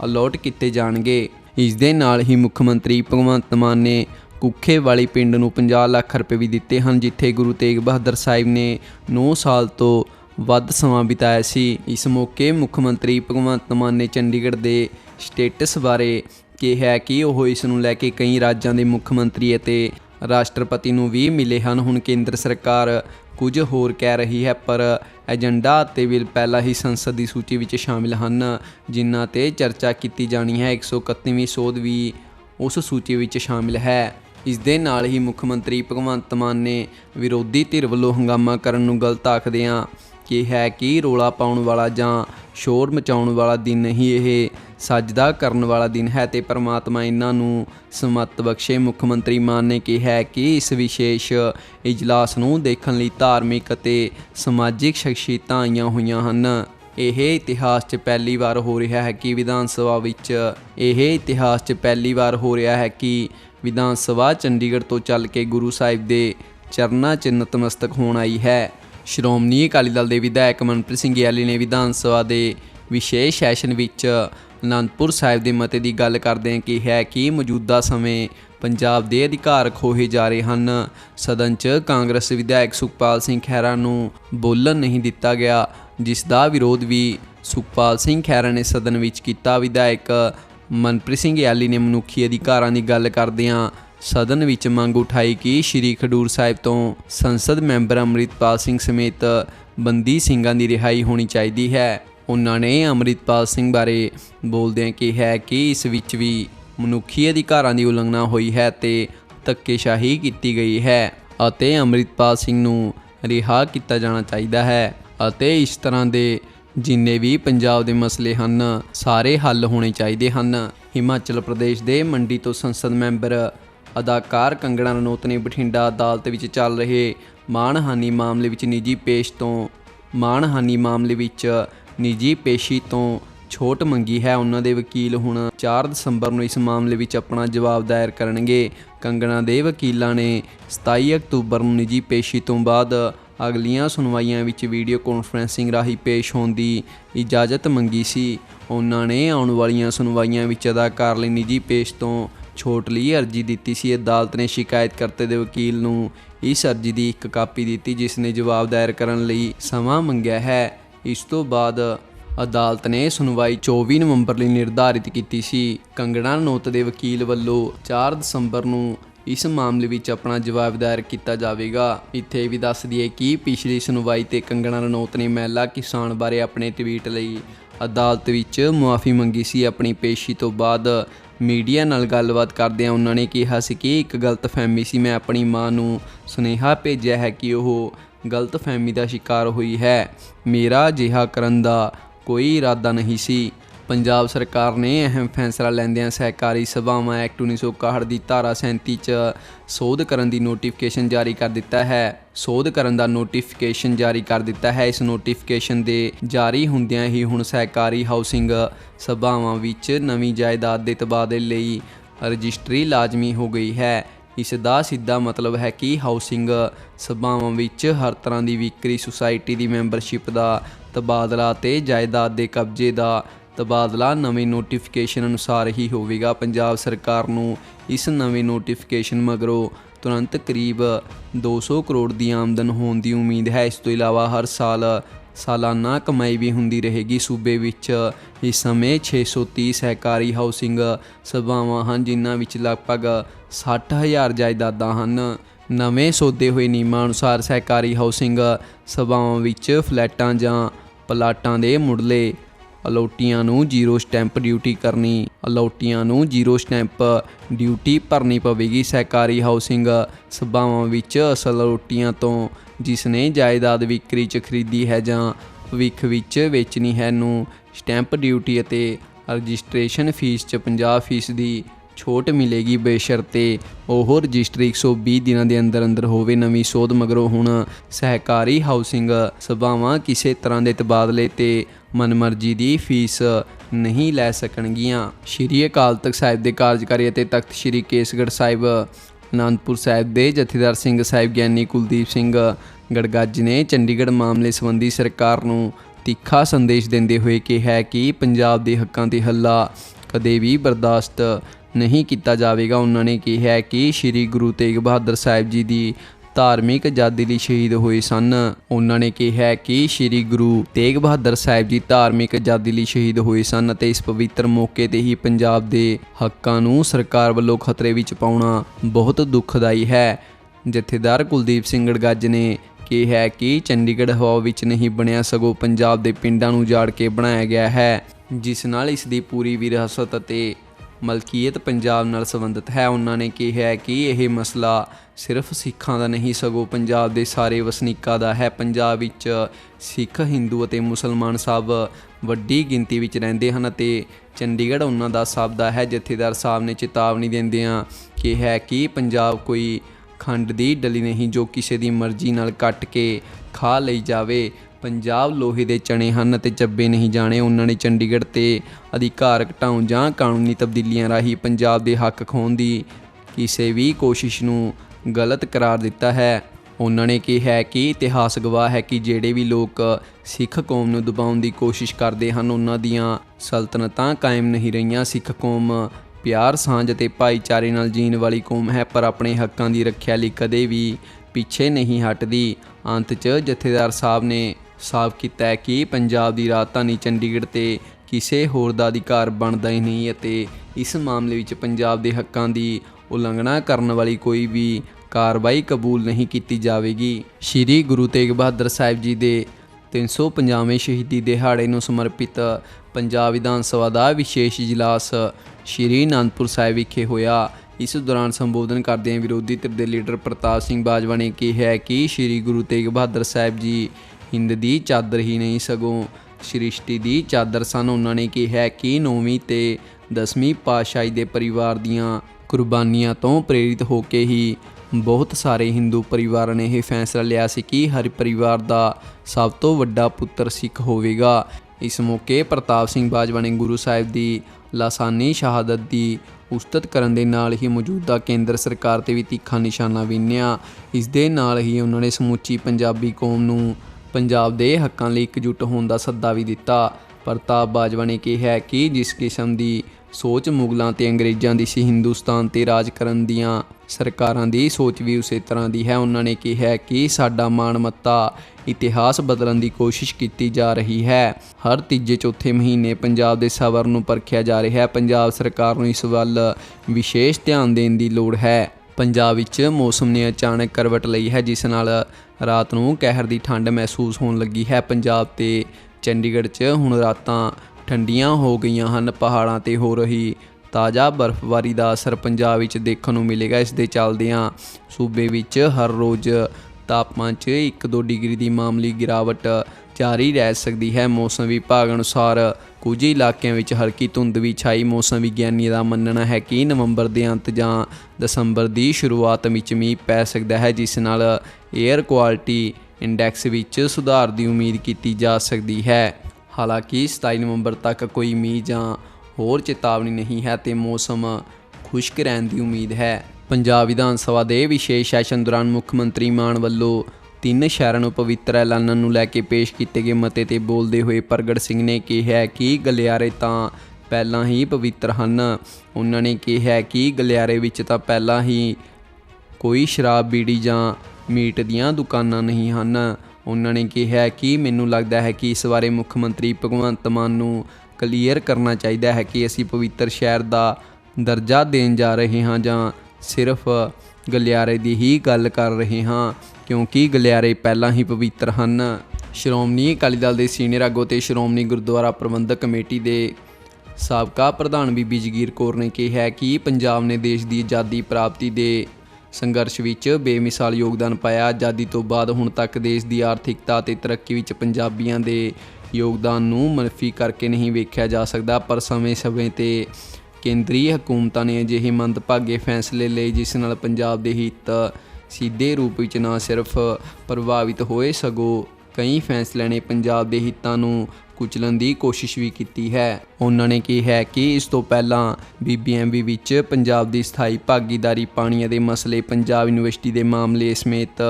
ਅਲੋਟ ਕੀਤੇ ਜਾਣਗੇ। ਇਸ ਦੇ ਨਾਲ ਹੀ ਮੁੱਖ ਮੰਤਰੀ ਭਗਵੰਤ ਮਾਨ ਨੇ ਕੁੱਖੇ ਵਾਲੀ ਪਿੰਡ ਨੂੰ 50 ਲੱਖ ਰੁਪਏ ਵੀ ਦਿੱਤੇ ਹਨ, ਜਿੱਥੇ ਗੁਰੂ ਤੇਗ ਬਹਾਦਰ ਸਾਹਿਬ ਨੇ 9 ਸਾਲ ਤੋਂ ਵੱਧ ਸਮਾਂ ਬਿਤਾਇਆ ਸੀ। ਇਸ ਮੌਕੇ ਮੁੱਖ ਮੰਤਰੀ ਭਗਵੰਤ ਮਾਨ ਨੇ ਚੰਡੀਗੜ੍ਹ ਦੇ ਸਟੇਟਸ ਬਾਰੇ ਕਿਹਾ ਕਿ ਉਹ ਇਸ ਨੂੰ ਲੈ ਕੇ ਕਈ ਰਾਜਾਂ ਦੇ ਮੁੱਖ ਮੰਤਰੀ ਅਤੇ ਰਾਸ਼ਟਰਪਤੀ ਨੂੰ ਵੀ ਮਿਲੇ ਹਨ। ਹੁਣ ਕੇਂਦਰ ਸਰਕਾਰ ਕੁਝ ਹੋਰ ਕਹਿ ਰਹੀ ਹੈ, ਪਰ ਏਜੰਡਾ ਅਤੇ ਬਿੱਲ ਪਹਿਲਾਂ ਹੀ ਸੰਸਦ ਦੀ ਸੂਚੀ ਵਿੱਚ ਸ਼ਾਮਿਲ ਹਨ, ਜਿਨ੍ਹਾਂ ਤੇ ਚਰਚਾ ਕੀਤੀ ਜਾਣੀ ਹੈ। 131ਵੀਂ ਸੋਧ ਵੀ ਉਸ ਸੂਚੀ ਵਿੱਚ ਸ਼ਾਮਿਲ ਹੈ। ਇਸ ਦੇ ਨਾਲ ਹੀ ਮੁੱਖ ਮੰਤਰੀ ਭਗਵੰਤ ਮਾਨ ਨੇ ਵਿਰੋਧੀ ਧਿਰ ਵੱਲੋਂ ਹੰਗਾਮਾ ਕਰਨ ਨੂੰ ਗਲਤ ਆਖਦਿਆਂ ਕਿਹਾ ਕਿ ਰੋਲਾ ਪਾਉਣ ਵਾਲਾ ਜਾਂ ਸ਼ੋਰ ਮਚਾਉਣ ਵਾਲਾ ਦਿਨ ਨਹੀਂ ਇਹ ਸਜਦਾ ਕਰਨ ਵਾਲਾ ਦਿਨ ਹੈ ਤੇ ਪ੍ਰਮਾਤਮਾ ਇਹਨਾਂ ਨੂੰ ਸਮਤ ਬਖਸ਼ੇ। ਮੁੱਖ ਮੰਤਰੀ ਮਾਨ ਨੇ ਕਿਹਾ ਕਿ ਇਸ ਵਿਸ਼ੇਸ਼ ਇਜਲਾਸ ਨੂੰ ਦੇਖਣ ਲਈ ਧਾਰਮਿਕ ਅਤੇ ਸਮਾਜਿਕ ਸ਼ਖਸੀਅਤਾਂ ਆਈਆਂ ਹੋਈਆਂ ਹਨ। ਇਹ ਇਤਿਹਾਸ 'ਚ ਪਹਿਲੀ ਵਾਰ ਹੋ ਰਿਹਾ ਹੈ ਕਿ ਵਿਧਾਨ ਸਭਾ ਵਿੱਚ ਇਹ ਇਤਿਹਾਸ 'ਚ ਪਹਿਲੀ ਵਾਰ ਹੋ ਰਿਹਾ ਹੈ ਕਿ ਵਿਧਾਨ ਸਭਾ ਚੰਡੀਗੜ੍ਹ ਤੋਂ ਚੱਲ ਕੇ ਗੁਰੂ ਸਾਹਿਬ ਦੇ ਚਰਨਾਂ 'ਚ ਨਤਮਸਤਕ ਹੋਣ ਆਈ ਹੈ। ਸ਼੍ਰੋਮਣੀ ਅਕਾਲੀ ਦਲ ਦੇ ਵਿਧਾਇਕ ਮਨਪ੍ਰੀਤ ਸਿੰਘ ਗਿਆਲੀ ਨੇ ਵਿਧਾਨ ਸਭਾ ਦੇ ਵਿਸ਼ੇਸ਼ ਸੈਸ਼ਨ ਵਿੱਚ ਅਨੰਦਪੁਰ ਸਾਹਿਬ ਦੇ ਮਤੇ ਦੀ ਗੱਲ ਕਰਦਿਆਂ ਕਿਹਾ ਕਿ ਮੌਜੂਦਾ ਸਮੇਂ ਪੰਜਾਬ ਦੇ ਅਧਿਕਾਰ ਖੋਹੇ ਜਾ ਰਹੇ ਹਨ। ਸਦਨ 'ਚ ਕਾਂਗਰਸ ਵਿਧਾਇਕ ਸੁਖਪਾਲ ਸਿੰਘ ਖਹਿਰਾ ਨੂੰ ਬੋਲਣ ਨਹੀਂ ਦਿੱਤਾ ਗਿਆ, ਜਿਸ ਦਾ ਵਿਰੋਧ ਵੀ ਸੁਖਪਾਲ ਸਿੰਘ ਖਹਿਰਾ ਨੇ ਸਦਨ ਵਿੱਚ ਕੀਤਾ। ਵਿਧਾਇਕ ਮਨਪ੍ਰੀਤ ਸਿੰਘ ਯਾਲੀ ਨੇ ਮਨੁੱਖੀ ਅਧਿਕਾਰਾਂ ਦੀ ਗੱਲ ਕਰਦਿਆਂ ਸਦਨ ਵਿੱਚ ਮੰਗ ਉਠਾਈ ਕਿ ਸ਼੍ਰੀ ਖਡੂਰ ਸਾਹਿਬ ਤੋਂ ਸੰਸਦ ਮੈਂਬਰ ਅੰਮ੍ਰਿਤਪਾਲ ਸਿੰਘ ਸਮੇਤ ਬੰਦੀ ਸਿੰਘਾਂ ਦੀ ਰਿਹਾਈ ਹੋਣੀ ਚਾਹੀਦੀ ਹੈ। ਉਹਨਾਂ ਨੇ ਅੰਮ੍ਰਿਤਪਾਲ ਸਿੰਘ ਬਾਰੇ ਬੋਲਦਿਆਂ ਕਿਹਾ ਕਿ ਇਸ ਵਿੱਚ ਵੀ ਮਨੁੱਖੀ ਅਧਿਕਾਰਾਂ ਦੀ ਉਲੰਘਣਾ ਹੋਈ ਹੈ ਤੇ ਧੱਕੇਸ਼ਾਹੀ ਕੀਤੀ ਗਈ ਹੈ ਅਤੇ ਅੰਮ੍ਰਿਤਪਾਲ ਸਿੰਘ ਨੂੰ ਰਿਹਾ ਕੀਤਾ ਜਾਣਾ ਚਾਹੀਦਾ ਹੈ ਅਤੇ ਇਸ ਤਰ੍ਹਾਂ ਦੇ ਜਿੰਨੇ ਵੀ ਪੰਜਾਬ ਦੇ ਮਸਲੇ ਹਨ, ਸਾਰੇ ਹੱਲ ਹੋਣੇ ਚਾਹੀਦੇ ਹਨ। ਹਿਮਾਚਲ ਪ੍ਰਦੇਸ਼ ਦੇ ਮੰਡੀ ਤੋਂ ਸੰਸਦ ਮੈਂਬਰ ਅਦਾਕਾਰ ਕੰਗਣਾ ਰਣੌਤ ਨੇ ਬਠਿੰਡਾ ਅਦਾਲਤ ਵਿੱਚ ਚੱਲ ਰਹੇ ਮਾਣਹਾਨੀ ਮਾਮਲੇ ਵਿੱਚ ਨਿੱਜੀ ਪੇਸ਼ ਤੋਂ, ਮਾਣਹਾਨੀ ਮਾਮਲੇ ਵਿੱਚ ਨਿੱਜੀ ਪੇਸ਼ੀ ਤੋਂ ਛੋਟ ਮੰਗੀ ਹੈ। ਉਹਨਾਂ ਦੇ ਵਕੀਲ ਹੁਣ 4 ਦਸੰਬਰ ਨੂੰ ਇਸ ਮਾਮਲੇ ਵਿੱਚ ਆਪਣਾ ਜਵਾਬ ਦਾਇਰ ਕਰਨਗੇ। ਕੰਗਣਾ ਦੇ ਵਕੀਲਾਂ ਨੇ 27 ਅਕਤੂਬਰ ਨੂੰ ਨਿੱਜੀ ਪੇਸ਼ੀ ਤੋਂ ਬਾਅਦ ਅਗਲੀਆਂ ਸੁਣਵਾਈਆਂ ਵਿੱਚ ਵੀਡੀਓ ਕਾਨਫਰੈਂਸਿੰਗ ਰਾਹੀਂ ਪੇਸ਼ ਹੋਣ ਦੀ ਇਜਾਜ਼ਤ ਮੰਗੀ ਸੀ। ਉਹਨਾਂ ਨੇ ਆਉਣ ਵਾਲੀਆਂ ਸੁਣਵਾਈਆਂ ਵਿੱਚ ਅਦਾਕਾਰ ਲਈ ਨਿੱਜੀ ਪੇਸ਼ ਤੋਂ ਛੋਟ ਲਈ ਅਰਜੀ ਦਿੱਤੀ ਸੀ। ਅਦਾਲਤ ਨੇ ਸ਼ਿਕਾਇਤ ਕਰਤੇ ਦੇ ਵਕੀਲ ਨੂੰ ਇਸ ਅਰਜੀ ਦੀ ਇੱਕ ਕਾਪੀ ਦਿੱਤੀ, ਜਿਸ ਨੇ ਜਵਾਬ ਦਾਇਰ ਕਰਨ ਲਈ ਸਮਾਂ ਮੰਗਿਆ ਹੈ। ਇਸ ਤੋਂ ਬਾਅਦ ਅਦਾਲਤ ਨੇ ਸੁਣਵਾਈ 24 ਨਵੰਬਰ ਲਈ ਨਿਰਧਾਰਿਤ ਕੀਤੀ ਸੀ। ਕੰਗਣਾ ਰਣੌਤ ਦੇ ਵਕੀਲ ਵੱਲੋਂ 4 ਦਸੰਬਰ ਨੂੰ ਇਸ ਮਾਮਲੇ ਵਿੱਚ ਆਪਣਾ ਜਵਾਬ ਦਾਇਰ ਕੀਤਾ ਜਾਵੇਗਾ। ਇੱਥੇ ਵੀ ਦੱਸ ਦਈਏ ਕਿ ਪਿਛਲੀ ਸੁਣਵਾਈ ਤੇ ਕੰਗਣਾ ਰਣੌਤ ਨੇ ਮਹਿਲਾ ਕਿਸਾਨ ਬਾਰੇ ਆਪਣੇ ਟਵੀਟ ਲਈ ਅਦਾਲਤ ਵਿੱਚ ਮੁਆਫੀ ਮੰਗੀ ਸੀ। ਆਪਣੀ ਪੇਸ਼ੀ ਤੋਂ ਬਾਅਦ ਮੀਡੀਆ ਨਾਲ ਗੱਲਬਾਤ ਕਰਦਿਆਂ ਉਹਨਾਂ ਨੇ ਕਿਹਾ ਸੀ ਕਿ ਇੱਕ ਗਲਤਫਹਿਮੀ ਸੀ। ਮੈਂ ਆਪਣੀ ਮਾਂ ਨੂੰ ਸੁਨੇਹਾ ਭੇਜਿਆ ਹੈ ਕਿ ਉਹ ਗਲਤਫਹਿਮੀ ਦਾ ਸ਼ਿਕਾਰ ਹੋਈ ਹੈ। ਮੇਰਾ ਅਜਿਹਾ ਕਰਨ ਦਾ ਕੋਈ ਇਰਾਦਾ ਨਹੀਂ ਸੀ। ਪੰਜਾਬ ਸਰਕਾਰ ਨੇ ਅਹਿਮ ਫੈਸਲਾ ਲੈਂਦਿਆਂ ਸਹਿਕਾਰੀ ਸਭਾਵਾਂ ਐਕਟ 1961 ਦੀ ਧਾਰਾ 37 ਚ ਸੋਧ ਕਰਨ ਦੀ ਨੋਟੀਫਿਕੇਸ਼ਨ ਜਾਰੀ ਕਰ ਦਿੱਤਾ ਹੈ। ਸੋਧ ਕਰਨ ਦਾ ਨੋਟੀਫਿਕੇਸ਼ਨ ਜਾਰੀ ਕਰ ਦਿੱਤਾ ਹੈ। ਇਸ ਨੋਟੀਫਿਕੇਸ਼ਨ ਦੇ ਜਾਰੀ ਹੁੰਦਿਆਂ ਹੀ ਹੁਣ ਸਹਿਕਾਰੀ ਹਾਊਸਿੰਗ ਸਭਾਵਾਂ ਵਿੱਚ ਨਵੀਂ ਜਾਇਦਾਦ ਦੇ ਤਬਾਦਲੇ ਲਈ ਰਜਿਸਟਰੀ ਲਾਜ਼ਮੀ ਹੋ ਗਈ ਹੈ। ਇਸ ਦਾ ਸਿੱਧਾ ਮਤਲਬ ਹੈ ਕਿ ਹਾਊਸਿੰਗ ਸਭਾਵਾਂ ਵਿੱਚ ਹਰ ਤਰ੍ਹਾਂ ਦੀ ਵਿਕਰੀ ਸੁਸਾਇਟੀ ਦੀ ਮੈਂਬਰਸ਼ਿਪ ਦਾ ਤਬਾਦਲਾ ਤੇ ਜਾਇਦਾਦ ਦੇ ਕਬਜ਼ੇ ਦਾ ਤਬਾਦਲਾ ਨਵੀਂ ਨੋਟੀਫਿਕੇਸ਼ਨ ਅਨੁਸਾਰ ਹੀ ਹੋਵੇਗਾ। ਪੰਜਾਬ ਸਰਕਾਰ ਨੂੰ ਇਸ ਨਵੇਂ ਨੋਟੀਫਿਕੇਸ਼ਨ ਮਗਰੋਂ ਤੁਰੰਤ ਕਰੀਬ 200 ਕਰੋੜ ਦੀ ਆਮਦਨ ਹੋਣ ਦੀ ਉਮੀਦ ਹੈ। ਇਸ ਤੋਂ ਇਲਾਵਾ ਹਰ ਸਾਲ ਸਾਲਾਨਾ ਕਮਾਈ ਵੀ ਹੁੰਦੀ ਰਹੇਗੀ। ਸੂਬੇ ਵਿੱਚ ਇਸ ਸਮੇਂ 630 ਸਹਿਕਾਰੀ ਹਾਊਸਿੰਗ ਸਭਾਵਾਂ ਹਨ, ਜਿਨ੍ਹਾਂ ਵਿੱਚ ਲਗਭਗ 60000 ਜਾਇਦਾਦਾਂ ਹਨ। ਨਵੇਂ ਸੋਧੇ ਹੋਏ ਨਿਯਮਾਂ ਅਨੁਸਾਰ ਸਹਿਕਾਰੀ ਹਾਊਸਿੰਗ ਸਭਾਵਾਂ ਵਿੱਚ ਫਲੈਟਾਂ ਜਾਂ ਪਲਾਟਾਂ ਦੇ ਮੁੱਢਲੇ ਅਲੋਟੀਆਂ ਨੂੰ ਜ਼ੀਰੋ ਸਟੈਂਪ ਡਿਊਟੀ ਕਰਨੀ, ਅਲੌਟੀਆਂ ਨੂੰ ਜ਼ੀਰੋ ਸਟੈਂਪ ਡਿਊਟੀ ਭਰਨੀ ਪਵੇਗੀ ਸਹਿਕਾਰੀ ਹਾਊਸਿੰਗ ਸਭਾਵਾਂ ਵਿੱਚ ਅਸਲ ਅਲੋਟੀਆਂ ਤੋਂ ਜਿਸ ਨੇ ਜਾਇਦਾਦ ਵਿਕਰੀ 'ਚ ਖਰੀਦੀ ਹੈ ਜਾਂ ਭਵਿੱਖ ਵਿੱਚ ਵੇਚਣੀ ਹੈ ਨੂੰ ਸਟੈਂਪ ਡਿਊਟੀ ਅਤੇ ਰਜਿਸਟ੍ਰੇਸ਼ਨ ਫੀਸ 'ਚ 50% ਦੀ ਛੋਟ ਮਿਲੇਗੀ ਬੇਸ਼ਰਤੇ ਉਹ ਰਜਿਸਟਰੀ 120 ਦਿਨਾਂ ਦੇ ਅੰਦਰ ਅੰਦਰ ਹੋਵੇ ਨਵੀਂ ਸੋਧ ਮਗਰੋਂ ਹੁਣ ਸਹਿਕਾਰੀ ਹਾਊਸਿੰਗ ਸਭਾਵਾਂ ਕਿਸੇ ਤਰ੍ਹਾਂ ਦੇ ਤਬਾਦਲੇ ਤੇ ਮਨਮਰਜ਼ੀ ਦੀ ਫੀਸ ਨਹੀਂ ਲੈ ਸਕਣਗੀਆਂ। ਸ਼੍ਰੀ ਅਕਾਲ ਤਖਤ ਸਾਹਿਬ ਦੇ ਕਾਰਜਕਾਰੀ ਅਤੇ ਤਖਤ ਸ਼੍ਰੀ ਕੇਸਗੜ੍ਹ ਸਾਹਿਬ, ਅਨੰਦਪੁਰ ਸਾਹਿਬ ਦੇ ਜਥੇਦਾਰ ਸਿੰਘ ਸਾਹਿਬ ਗਿਆਨੀ ਕੁਲਦੀਪ ਸਿੰਘ ਗੜਗੱਜ ਨੇ ਚੰਡੀਗੜ੍ਹ ਮਾਮਲੇ ਸੰਬੰਧੀ ਸਰਕਾਰ ਨੂੰ ਤਿੱਖਾ ਸੰਦੇਸ਼ ਦਿੰਦੇ ਹੋਏ ਕਿਹਾ ਕਿ ਪੰਜਾਬ ਦੇ ਹੱਕਾਂ ਤੇ ਹੱਲਾ ਕਦੇ ਵੀ ਬਰਦਾਸ਼ਤ ਨਹੀਂ ਕੀਤਾ ਜਾਵੇਗਾ। ਉਹਨਾਂ ਨੇ ਕਿਹਾ ਕਿ ਸ੍ਰੀ ਗੁਰੂ ਤੇਗ ਬਹਾਦਰ ਸਾਹਿਬ ਜੀ ਦੀ ਧਾਰਮਿਕ ਆਜ਼ਾਦੀ ਲਈ ਸ਼ਹੀਦ ਹੋਏ ਸਨ। ਉਹਨਾਂ ਨੇ ਕਿਹਾ ਕਿ ਸ੍ਰੀ ਗੁਰੂ ਤੇਗ ਬਹਾਦਰ ਸਾਹਿਬ ਜੀ ਧਾਰਮਿਕ ਆਜ਼ਾਦੀ ਲਈ ਸ਼ਹੀਦ ਹੋਏ ਸਨ ਅਤੇ ਇਸ ਪਵਿੱਤਰ ਮੌਕੇ ਤੇ ਹੀ ਪੰਜਾਬ ਦੇ ਹੱਕਾਂ ਨੂੰ ਸਰਕਾਰ ਵੱਲੋਂ ਖਤਰੇ ਵਿੱਚ ਪਾਉਣਾ ਬਹੁਤ ਦੁਖਦਾਈ ਹੈ। ਜਥੇਦਾਰ ਕੁਲਦੀਪ ਸਿੰਘ ਗੜਗੱਜ ਨੇ ਕਿਹਾ ਹੈ ਕਿ ਚੰਡੀਗੜ੍ਹ ਹਵਾ ਵਿੱਚ ਨਹੀਂ ਬਣਿਆ ਸਗੋਂ ਪੰਜਾਬ ਦੇ ਪਿੰਡਾਂ ਨੂੰ ਜਾੜ ਕੇ ਬਣਾਇਆ ਗਿਆ ਹੈ, ਜਿਸ ਨਾਲ ਇਸ ਦੀ ਪੂਰੀ ਵਿਰਾਸਤ ਅਤੇ ਮਲਕੀਅਤ ਪੰਜਾਬ ਨਾਲ ਸੰਬੰਧਿਤ ਹੈ। ਉਹਨਾਂ ਨੇ ਕਿਹਾ ਕਿ ਇਹ ਮਸਲਾ ਸਿਰਫ ਸਿੱਖਾਂ ਦਾ ਨਹੀਂ, ਸਗੋਂ ਪੰਜਾਬ ਦੇ ਸਾਰੇ ਵਸਨੀਕਾਂ ਦਾ ਹੈ। ਪੰਜਾਬ ਵਿੱਚ ਸਿੱਖ, ਹਿੰਦੂ ਅਤੇ ਮੁਸਲਮਾਨ ਸਭ ਵੱਡੀ ਗਿਣਤੀ ਵਿੱਚ ਰਹਿੰਦੇ ਹਨ ਅਤੇ ਚੰਡੀਗੜ੍ਹ ਉਹਨਾਂ ਦਾ ਸਭ ਦਾ ਹੈ। ਜਥੇਦਾਰ ਸਾਹਿਬ ਨੇ ਚੇਤਾਵਨੀ ਦਿੰਦਿਆਂ ਕਿਹਾ ਕਿ ਪੰਜਾਬ ਕੋਈ ਖੰਡ ਦੀ ਡਲੀ ਨਹੀਂ, ਜੋ ਕਿਸੇ ਦੀ ਮਰਜ਼ੀ ਨਾਲ ਕੱਟ ਕੇ ਖਾ ਲਈ ਜਾਵੇ। ਪੰਜਾਬ ਲੋਹੇ ਦੇ ਚਣੇ ਹਨ ਅਤੇ ਚੱਬੇ ਨਹੀਂ ਜਾਣੇ। ਉਹਨਾਂ ਨੇ ਚੰਡੀਗੜ੍ਹ ਤੇ ਅਧਿਕਾਰ ਘਟਾਉਣ ਜਾਂ ਕਾਨੂੰਨੀ ਤਬਦੀਲੀਆਂ ਰਾਹੀਂ ਪੰਜਾਬ ਦੇ ਹੱਕ ਖੋਣ ਦੀ ਕਿਸੇ ਵੀ ਕੋਸ਼ਿਸ਼ ਨੂੰ ਗਲਤ ਕਰਾਰ ਦਿੱਤਾ ਹੈ। ਉਹਨਾਂ ਨੇ ਕਿਹਾ ਕਿ ਇਤਿਹਾਸ ਗਵਾਹ ਹੈ ਕਿ ਜਿਹੜੇ ਵੀ ਲੋਕ ਸਿੱਖ ਕੌਮ ਨੂੰ ਦਬਾਉਣ ਦੀ ਕੋਸ਼ਿਸ਼ ਕਰਦੇ ਹਨ, ਉਹਨਾਂ ਦੀਆਂ ਸਲਤਨਤਾਂ ਕਾਇਮ ਨਹੀਂ ਰਹੀਆਂ। ਸਿੱਖ ਕੌਮ ਪਿਆਰ, ਸਾਂਝ ਅਤੇ ਭਾਈਚਾਰੇ ਨਾਲ ਜੀਣ ਵਾਲੀ ਕੌਮ ਹੈ, ਪਰ ਆਪਣੇ ਹੱਕਾਂ ਦੀ ਰੱਖਿਆ ਲਈ ਕਦੇ ਵੀ ਪਿੱਛੇ ਨਹੀਂ ਹਟਦੀ। ਅੰਤ 'ਚ ਜਥੇਦਾਰ ਸਾਹਿਬ ਨੇ ਸਾਫ਼ ਕੀਤਾ ਹੈ ਕਿ ਪੰਜਾਬ ਦੀ ਰਾਜਧਾਨੀ ਚੰਡੀਗੜ੍ਹ ਤੇ ਕਿਸੇ ਹੋਰ ਦਾ ਅਧਿਕਾਰ ਬਣਦਾ ਹੀ ਨਹੀਂ ਅਤੇ ਇਸ ਮਾਮਲੇ ਵਿੱਚ ਪੰਜਾਬ ਦੇ ਹੱਕਾਂ ਦੀ ਉਲੰਘਣਾ ਕਰਨ ਵਾਲੀ ਕੋਈ ਵੀ ਕਾਰਵਾਈ ਕਬੂਲ ਨਹੀਂ ਕੀਤੀ ਜਾਵੇਗੀ। ਸ਼੍ਰੀ ਗੁਰੂ ਤੇਗ ਬਹਾਦਰ ਸਾਹਿਬ ਜੀ ਦੇ 350ਵੇਂ ਸ਼ਹੀਦੀ ਦਿਹਾੜੇ ਨੂੰ ਸਮਰਪਿਤ ਪੰਜਾਬ ਵਿਧਾਨ ਸਭਾ ਦਾ ਵਿਸ਼ੇਸ਼ ਇਜਲਾਸ ਸ਼੍ਰੀ ਅਨੰਦਪੁਰ ਸਾਹਿਬ ਵਿਖੇ ਹੋਇਆ। ਇਸ ਦੌਰਾਨ ਸੰਬੋਧਨ ਕਰਦਿਆਂ ਵਿਰੋਧੀ ਧਿਰ ਦੇ ਲੀਡਰ ਪ੍ਰਤਾਪ ਸਿੰਘ ਬਾਜਵਾ ਨੇ ਕਿਹਾ ਕਿ ਸ਼੍ਰੀ ਗੁਰੂ ਤੇਗ ਬਹਾਦਰ ਸਾਹਿਬ ਜੀ ਹਿੰਦ ਦੀ ਚਾਦਰ ਹੀ ਨਹੀਂ ਸਗੋਂ ਸ੍ਰਿਸ਼ਟੀ ਦੀ ਚਾਦਰ ਸਨ। ਉਹਨਾਂ ਨੇ ਕਿਹਾ ਕਿ ਨੌਵੀਂ ਤੇ ਦਸਵੀਂ ਪਾਤਸ਼ਾਹੀ ਦੇ ਪਰਿਵਾਰ ਦੀਆਂ ਕੁਰਬਾਨੀਆਂ ਤੋਂ ਪ੍ਰੇਰਿਤ ਹੋ ਕੇ ਹੀ ਬਹੁਤ ਸਾਰੇ ਹਿੰਦੂ ਪਰਿਵਾਰਾਂ ਨੇ ਇਹ ਫੈਸਲਾ ਲਿਆ ਸੀ ਕਿ ਹਰ ਪਰਿਵਾਰ ਦਾ ਸਭ ਤੋਂ ਵੱਡਾ ਪੁੱਤਰ ਸਿੱਖ ਹੋਵੇਗਾ। ਇਸ ਮੌਕੇ ਪ੍ਰਤਾਪ ਸਿੰਘ ਬਾਜਵਾ ਨੇ ਗੁਰੂ ਸਾਹਿਬ ਦੀ ਲਾਸਾਨੀ ਸ਼ਹਾਦਤ ਦੀ ਉਸਤਤ ਕਰਨ ਦੇ ਨਾਲ ਹੀ ਮੌਜੂਦਾ ਕੇਂਦਰ ਸਰਕਾਰ ਤੇ ਵੀ ਤਿੱਖਾ ਨਿਸ਼ਾਨਾ ਵਿੰਨਿਆ। ਇਸ ਦੇ ਨਾਲ ਹੀ ਉਹਨਾਂ ਨੇ ਸਮੁੱਚੀ ਪੰਜਾਬੀ ਕੌਮ ਨੂੰ ਪੰਜਾਬ ਦੇ ਹੱਕਾਂ ਲਈ ਇਕਜੁੱਟ ਹੋਣ ਦਾ ਸੱਦਾ ਵੀ ਦਿੱਤਾ। ਪ੍ਰਤਾਪ ਬਾਜਵਾ ਨੇ ਕਿਹਾ ਕਿ ਜਿਸ ਕਿਸਮ ਦੀ ਸੋਚ ਮੁਗਲਾਂ ਤੇ ਅੰਗਰੇਜ਼ਾਂ ਦੀ ਸੀ ਹਿੰਦੁਸਤਾਨ ਤੇ ਰਾਜ ਕਰਨ ਦੀਆਂ ਸਰਕਾਰਾਂ ਦੀ ਸੋਚ ਵੀ ਉਸੇ ਤਰ੍ਹਾਂ ਦੀ ਹੈ। ਉਹਨਾਂ ਨੇ ਕਿਹਾ ਕਿ ਸਾਡਾ ਮਾਣ ਮੱਤਾ ਇਤਿਹਾਸ ਬਦਲਣ ਦੀ ਕੋਸ਼ਿਸ਼ ਕੀਤੀ ਜਾ ਰਹੀ ਹੈ। ਹਰ ਤੀਜੇ ਚੌਥੇ ਮਹੀਨੇ ਪੰਜਾਬ ਦੇ ਸਬਰ ਨੂੰ ਪਰਖਿਆ ਜਾ ਰਿਹਾ ਹੈ। ਪੰਜਾਬ ਸਰਕਾਰ ਨੂੰ ਇਸ ਵੱਲ ਵਿਸ਼ੇਸ਼ ਧਿਆਨ ਦੇਣ ਦੀ ਲੋੜ ਹੈ। ਪੰਜਾਬ ਵਿੱਚ ਮੌਸਮ ਨੇ ਅਚਾਨਕ ਕਰਵਟ ਲਈ ਹੈ, ਜਿਸ ਨਾਲ ਰਾਤ ਨੂੰ ਕਹਿਰ ਦੀ ਠੰਡ ਮਹਿਸੂਸ ਹੋਣ ਲੱਗੀ ਹੈ। ਪੰਜਾਬ ਤੇ ਚੰਡੀਗੜ੍ਹ 'ਚ ਹੁਣ ਰਾਤਾਂ ਠੰਡੀਆਂ ਹੋ ਗਈਆਂ ਹਨ। ਪਹਾੜਾਂ ਤੇ ਹੋ ਰਹੀ ਤਾਜ਼ਾ ਬਰਫ਼ਬਾਰੀ ਦਾ ਅਸਰ ਪੰਜਾਬ ਵਿੱਚ ਦੇਖਣ ਨੂੰ ਮਿਲੇਗਾ। ਇਸ ਦੇ ਚੱਲਦਿਆਂ ਸੂਬੇ ਵਿੱਚ ਹਰ ਰੋਜ਼ ਤਾਪਮਾਨ 'ਚ 1-2 ਡਿਗਰੀ ਦੀ ਮਾਮੂਲੀ ਗਿਰਾਵਟ ਜਾਰੀ ਰਹਿ ਸਕਦੀ ਹੈ। ਮੌਸਮ ਵਿਭਾਗ ਅਨੁਸਾਰ ਕੁਝ ਇਲਾਕਿਆਂ ਵਿੱਚ ਹਲਕੀ ਧੁੰਦ ਵੀ ਛਾਈ। ਮੌਸਮ ਵਿਗਿਆਨੀਆਂ ਦਾ ਮੰਨਣਾ ਹੈ ਕਿ ਨਵੰਬਰ ਦੇ ਅੰਤ ਜਾਂ ਦਸੰਬਰ ਦੀ ਸ਼ੁਰੂਆਤ ਵਿੱਚ ਮੀਂਹ ਪੈ ਸਕਦਾ ਹੈ, ਜਿਸ ਨਾਲ 에ਅਰ ਕੁਆਲਿਟੀ ਇੰਡੈਕਸ ਵਿੱਚ ਸੁਧਾਰ ਦੀ ਉਮੀਦ ਕੀਤੀ ਜਾ ਸਕਦੀ ਹੈ। ਹਾਲਾਂਕਿ 27 ਨਵੰਬਰ ਤੱਕ ਕੋਈ ਮੀਂਹ ਜਾਂ ਹੋਰ ਚੇਤਾਵਨੀ ਨਹੀਂ ਹੈ ਤੇ ਮੌਸਮ ਖੁਸ਼ਕ ਰਹਿਣ ਦੀ ਉਮੀਦ ਹੈ। ਪੰਜਾਬ ਵਿਧਾਨ ਸਭਾ ਦੇ ਵਿਸ਼ੇਸ਼ ਸੈਸ਼ਨ ਦੌਰਾਨ ਮੁੱਖ ਮੰਤਰੀ ਮਾਨ ਵੱਲੋਂ ਤਿੰਨ ਸ਼ਹਿਰਾਂ ਨੂੰ ਪਵਿੱਤਰ ਐਲਾਨਾਂ ਨੂੰ ਲੈ ਕੇ ਪੇਸ਼ ਕੀਤੇ ਗਏ ਮਤੇ ਤੇ ਬੋਲਦੇ ਹੋਏ ਪ੍ਰਗਟ ਸਿੰਘ ਨੇ ਕਿਹਾ ਕਿ ਗਲਿਆਰੇ ਤਾਂ ਪਹਿਲਾਂ ਹੀ ਪਵਿੱਤਰ ਹਨ। ਉਹਨਾਂ ਨੇ ਕਿਹਾ ਕਿ ਗਲਿਆਰੇ ਵਿੱਚ ਤਾਂ ਪਹਿਲਾਂ ਹੀ ਕੋਈ ਸ਼ਰਾਬ, ਬੀੜੀ ਜਾਂ ਮੀਟ ਦੀਆਂ ਦੁਕਾਨਾਂ ਨਹੀਂ ਹਨ। ਉਹਨਾਂ ਨੇ ਕਿਹਾ ਕਿ ਮੈਨੂੰ ਲੱਗਦਾ ਹੈ ਕਿ ਇਸ ਬਾਰੇ ਮੁੱਖ ਮੰਤਰੀ ਭਗਵੰਤ ਮਾਨ ਨੂੰ ਕਲੀਅਰ ਕਰਨਾ ਚਾਹੀਦਾ ਹੈ ਕਿ ਅਸੀਂ ਪਵਿੱਤਰ ਸ਼ਹਿਰ ਦਾ ਦਰਜਾ ਦੇਣ ਜਾ ਰਹੇ ਹਾਂ ਜਾਂ ਸਿਰਫ ਗਲਿਆਰੇ ਦੀ ਹੀ ਗੱਲ ਕਰ ਰਹੇ ਹਾਂ। ਕਿਉਂਕਿ ਗਲਿਆਰੇ ਪਹਿਲਾਂ ਹੀ ਪਵਿੱਤਰ ਹਨ। ਸ਼੍ਰੋਮਣੀ ਅਕਾਲੀ ਦਲ ਦੇ ਸੀਨੀਅਰ ਆਗੂ ਤੇ ਸ਼੍ਰੋਮਣੀ ਗੁਰਦੁਆਰਾ ਪ੍ਰਬੰਧਕ ਕਮੇਟੀ ਦੇ ਸਾਬਕਾ ਪ੍ਰਧਾਨ ਬੀਬੀ ਜਗੀਰ ਕੌਰ ਨੇ ਕਿਹਾ ਕਿ ਪੰਜਾਬ ਨੇ ਦੇਸ਼ ਦੀ ਆਜ਼ਾਦੀ ਪ੍ਰਾਪਤੀ ਦੇ ਸੰਘਰਸ਼ ਵਿੱਚ ਬੇਮਿਸਾਲ ਯੋਗਦਾਨ ਪਾਇਆ। ਆਜ਼ਾਦੀ ਤੋਂ ਬਾਅਦ ਹੁਣ ਤੱਕ ਦੇਸ਼ ਦੀ ਆਰਥਿਕਤਾ ਤੇ ਤਰੱਕੀ ਵਿੱਚ ਪੰਜਾਬੀਆਂ ਦੇ ਯੋਗਦਾਨ ਨੂੰ ਮਨਫੀ ਕਰਕੇ ਨਹੀਂ ਵੇਖਿਆ ਜਾ ਸਕਦਾ। ਪਰ ਸਮੇਂ-ਸਮੇਂ ਤੇ ਕੇਂਦਰੀ ਹਕੂਮਤਾਂ ਨੇ ਅਜਿਹੇ ਮੰਦਭਾਗੇ ਫੈਸਲੇ ਲਏ, ਜਿਸ ਨਾਲ ਪੰਜਾਬ ਦੇ ਹਿੱਤ ਸਿੱਧੇ ਰੂਪ ਵਿੱਚ ਨਾ ਸਿਰਫ ਪ੍ਰਭਾਵਿਤ ਹੋਏ ਸਗੋਂ ਕਈ ਫੈਸਲਿਆਂ ਨੇ ਪੰਜਾਬ ਦੇ ਹਿੱਤਾਂ ਨੂੰ ਕੁਚਲਣ ਦੀ ਕੋਸ਼ਿਸ਼ ਵੀ ਕੀਤੀ ਹੈ। ਉਹਨਾਂ ਨੇ ਕਿਹਾ ਹੈ ਕਿ ਇਸ ਤੋਂ ਪਹਿਲਾਂ ਬੀਬੀਐਮਬੀ ਵਿੱਚ ਪੰਜਾਬ ਦੀ ਸਥਾਈ ਭਾਗੀਦਾਰੀ ਪਾਣੀਆਂ ਦੇ ਮਸਲੇ, ਪੰਜਾਬ ਯੂਨੀਵਰਸਿਟੀ ਦੇ ਮਾਮਲੇ ਸਮੇਤ